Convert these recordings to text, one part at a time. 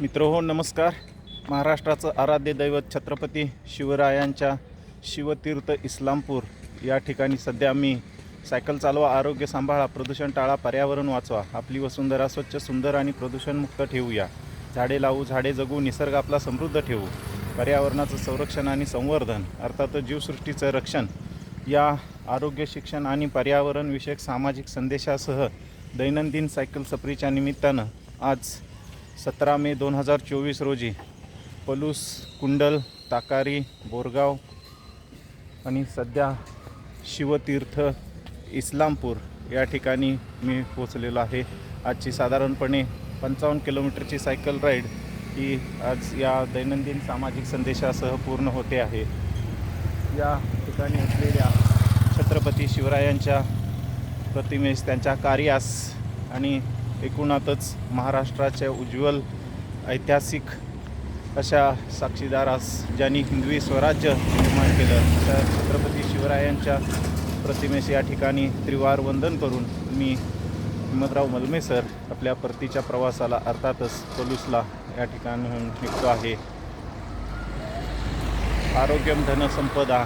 मित्र हो नमस्कार. महाराष्ट्राचं आराध्य दैवत छत्रपती शिवरायांच्या शिवतीर्थ इस्लामपूर या ठिकाणी सध्या मी सायकल चालवा आरोग्य सांभाळा प्रदूषण टाळा पर्यावरण वाचवा आपली वसुंधरा स्वच्छ सुंदर आणि प्रदूषणमुक्त ठेवूया. झाडे लावू झाडे जगू निसर्ग आपला समृद्ध ठेवू. पर्यावरणाचं संरक्षण आणि संवर्धन अर्थात जीवसृष्टीचं रक्षण या आरोग्य शिक्षण आणि पर्यावरणविषयक सामाजिक संदेशासह दैनंदिन सायकल सफरीच्या निमित्तानं आज सतरा मे दोन हजार चोवीस रोजी पलूस कुंडल ताकारी बोरगाव आणि सध्या शिवतीर्थ इस्लामपूर या ठिकाणी मी पोचलेलो आहे. आजची साधारणपणे पंचावन्न किलोमीटरची सायकल राईड ही आज या दैनंदिन सामाजिक संदेशासह पूर्ण होते आहे. या ठिकाणी असलेल्या छत्रपती शिवरायांच्या प्रतिमेस त्यांच्या कार्यास आणि एकूणातच महाराष्ट्राच्या उज्ज्वल ऐतिहासिक अशा साक्षीदारास ज्यांनी हिंदवी स्वराज्य निर्माण केलं. त्या छत्रपती शिवरायांच्या प्रतिमेस या ठिकाणी त्रिवार वंदन करून मी हिम्मतराव मलमे सर आपल्या परतीच्या प्रवासाला अर्थातच पलूसला या ठिकाणहून निघतो आहे. आरोग्यम धनसंपदा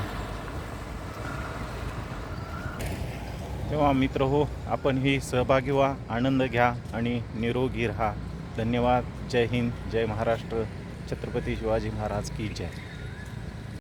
तेव्हा मित्र हो आपण ही सहभागी व्हा आनंद घ्या आणि निरोगी राहा. धन्यवाद. जय हिंद. जय महाराष्ट्र. छत्रपती शिवाजी महाराज की जय.